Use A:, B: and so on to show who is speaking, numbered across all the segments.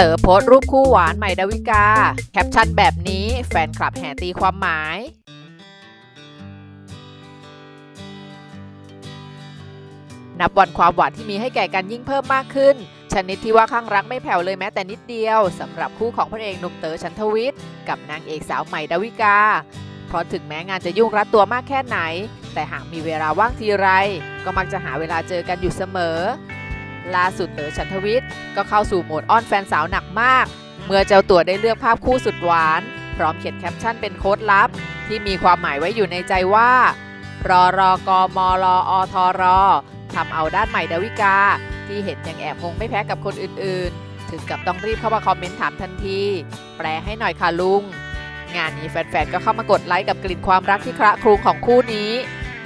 A: เต๋อโพสรูปคู่หวานใหม่ดาวิกา แคปชั่นแบบนี้แฟนคลับแห่ตีความหมาย นับวันความหวานที่มีให้แก่กันยิ่งเพิ่มมากขึ้น ชนิดที่ว่าข้างรักไม่แผ่วเลยแม้แต่นิดเดียวสำหรับคู่ของพระเอกหนุ่มเต๋อชันทวิทย์กับนางเอกสาวใหม่ดาวิกา เพราะถึงแม้งานจะยุ่งรัดตัวมากแค่ไหน แต่หากมีเวลาว่างทีไร ก็มักจะหาเวลาเจอกันอยู่เสมอ ล่าสุดเต๋อชันทวิทย์ก็เข้าสู่โหมดอ้อนแฟนสาวหนักมาก เมื่อเจ้าตัวได้เลือกภาพคู่สุดหวาน พร้อมเขียนแคปชั่นเป็นโค้ดลับ ที่มีความหมายไว้อยู่ในใจว่ารอรอกมรออทรอทำเอาด้านใหม่ดาวิกา ที่เห็นยังแอบงงไม่แพ้กับคนอื่นๆ ถึงกับต้องรีบเข้ามาคอมเมนต์ถามทันที แปลให้หน่อยค่ะลุง งานนี้แฟนๆ ก็เข้ามากดไลค์กับกลิ่นความรักที่คระครุงของคู่นี้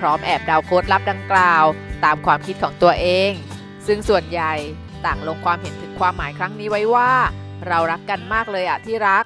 A: พร้อมแอบดาวโค้ดลับดังกล่าว ตามความคิดของตัวเอง ซึ่งส่วนใหญ่ต่างลงความเห็นถึงความหมายครั้งนี้ไว้ว่า เรารักกันมากเลยอะที่รัก